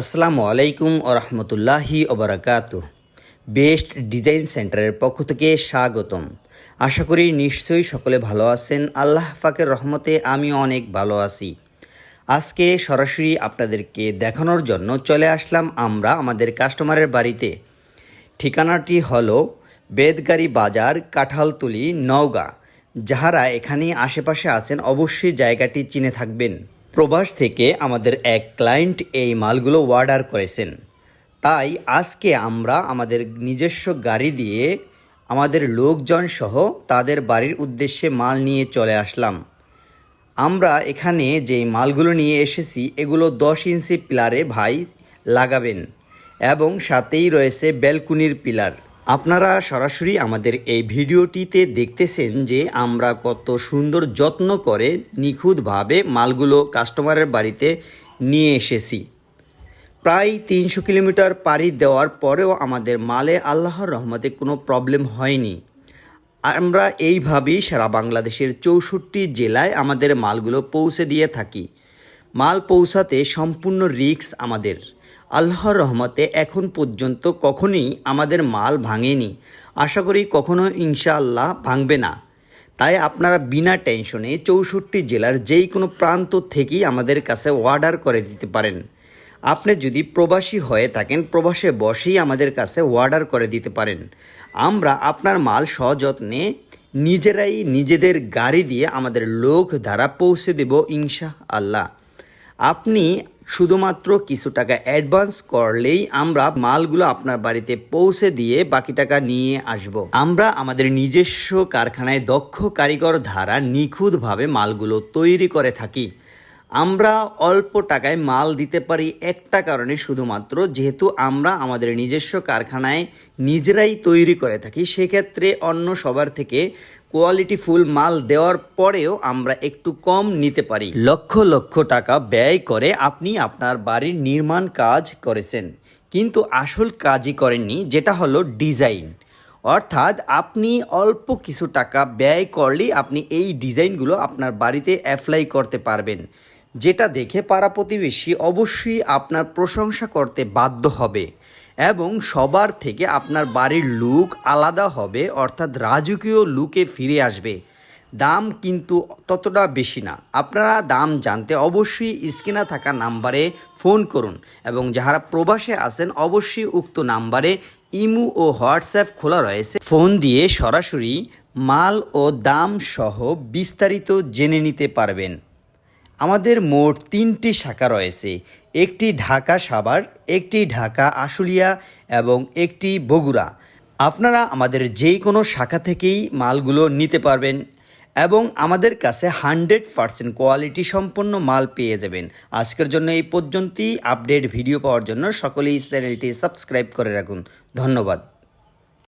আসসালামু আলাইকুম ও রহমতুল্লাহি ওবরাকাতু বেস্ট ডিজাইন সেন্টারের পক্ষ থেকে স্বাগতম। আশা করি নিশ্চয়ই সকলে ভালো আছেন। আল্লাহ পাকের রহমতে আমি অনেক ভালো আছি। আজকে সরাসরি আপনাদেরকে দেখানোর জন্য চলে আসলাম আমরা আমাদের কাস্টমারের বাড়িতে। ঠিকানাটি হলো বেদগাড়ি বাজার, কাঁঠালতুলি, নওগাঁ। যাহারা এখানে আশেপাশে আছেন অবশ্যই জায়গাটি চিনে থাকবেন। প্রবাস থেকে আমাদের এক ক্লায়েন্ট এই মালগুলো অর্ডার করেছেন। তাই আজকে আমরা আমাদের নিজস্ব গাড়ি দিয়ে আমাদের লোকজন সহ তাদের বাড়ির উদ্দেশ্যে মাল নিয়ে চলে আসলাম। আমরা এখানে যে মালগুলো নিয়ে এসেছি, এগুলো দশ ইঞ্চি পিলারে ভাই লাগাবেন এবং সাথেই রয়েছে ব্যালকুনির পিলার। আপনারা সরাসরি আমাদের এই ভিডিওটিতে দেখতেছেন যে আমরা কত সুন্দর যত্ন করে নিখুঁতভাবে মালগুলো কাস্টমারের বাড়িতে নিয়ে এসেছি। প্রায় তিনশো কিলোমিটার পাড়ি দেওয়ার পরেও আমাদের মালে আল্লাহর রহমতে কোনো প্রবলেম হয়নি। আমরা এইভাবেই সারা বাংলাদেশের চৌষট্টি জেলায় আমাদের মালগুলো পৌঁছে দিয়ে থাকি। মাল পৌঁছাতে সম্পূর্ণ রিস্ক আমাদের। আল্লাহর রহমতে এখন পর্যন্ত কখনোই আমাদের মাল ভাঙেনি। আশা করি কখনো ইনশাআল্লাহ ভাঙবে না। তাই আপনারা বিনা টেনশনে চৌষট্টি জেলার যেই কোনো প্রান্ত থেকেই আমাদের কাছে অর্ডার করে দিতে পারেন। আপনি যদি প্রবাসী হয়ে থাকেন, প্রবাসে বসেই আমাদের কাছে অর্ডার করে দিতে পারেন। আমরা আপনার মাল সযত্নে নিজেরাই নিজেদের গাড়ি দিয়ে আমাদের লোক দ্বারা পৌঁছে দেব ইনশা আল্লাহ আপনি শুধুমাত্র কিছু টাকা অ্যাডভান্স করলেই আমরা মালগুলো আপনার বাড়িতে পৌঁছে দিয়ে বাকি টাকা নিয়ে আসব। আমরা আমাদের নিজস্ব কারখানায় দক্ষ কারিগর ধারা নিখুঁতভাবে মালগুলো তৈরি করে থাকি। আমরা অল্প টাকায় মাল দিতে পারি একটা কারণে শুধুমাত্র, যেহেতু আমরা আমাদের নিজস্ব কারখানায় নিজেরাই তৈরি করে থাকি, সেক্ষেত্রে অন্য সবার থেকে কোয়ালিটি ফুল মাল দেওয়ার পরেও আমরা একটু কম নিতে পারি। লক্ষ লক্ষ টাকা ব্যয় করে আপনি আপনার বাড়ির নির্মাণ কাজ করেছেন, কিন্তু আসল কাজই করেননি, যেটা হলো ডিজাইন। অর্থাৎ আপনি অল্প কিছু টাকা ব্যয় করলেই আপনি এই ডিজাইনগুলো আপনার বাড়িতে অ্যাপ্লাই করতে পারবেন। যেটা দেখে পাড়া প্রতিবেশী অবশ্যই আপনার প্রশংসা করতে বাধ্য হবে এবং সবার থেকে আপনার বাড়ির লুক আলাদা হবে, অর্থাৎ রাজকীয় লুকে ফিরে আসবে। দাম কিন্তু ততটা বেশি না। আপনারা দাম জানতে অবশ্যই স্ক্রিনে থাকা নাম্বারে ফোন করুন এবং যারা প্রবাসে আছেন অবশ্যই উক্ত নাম্বারে ইমু ও হোয়াটসঅ্যাপ খোলা রয়েছে। ফোন দিয়ে সরাসরি মাল ও দাম সহ বিস্তারিত জেনে নিতে পারবেন। আমাদের মোট তিনটি শাখা রয়েছে। একটি ঢাকা সাভার, একটি ঢাকা আশুলিয়া এবং একটি বগুড়া। আপনারা আমাদের যে কোনো শাখা থেকেই মালগুলো নিতে পারবেন এবং আমাদের কাছে হান্ড্রেড পারসেন্ট কোয়ালিটি সম্পন্ন মাল পেয়ে যাবেন। আজকের জন্য এই পর্যন্তই। আপডেট ভিডিও পাওয়ার জন্য সকলেই চ্যানেলটি সাবস্ক্রাইব করে রাখুন। ধন্যবাদ।